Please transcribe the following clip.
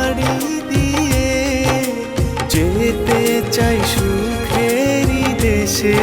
আমি দিয়ে যেতে চাই সুখেরি দেশে।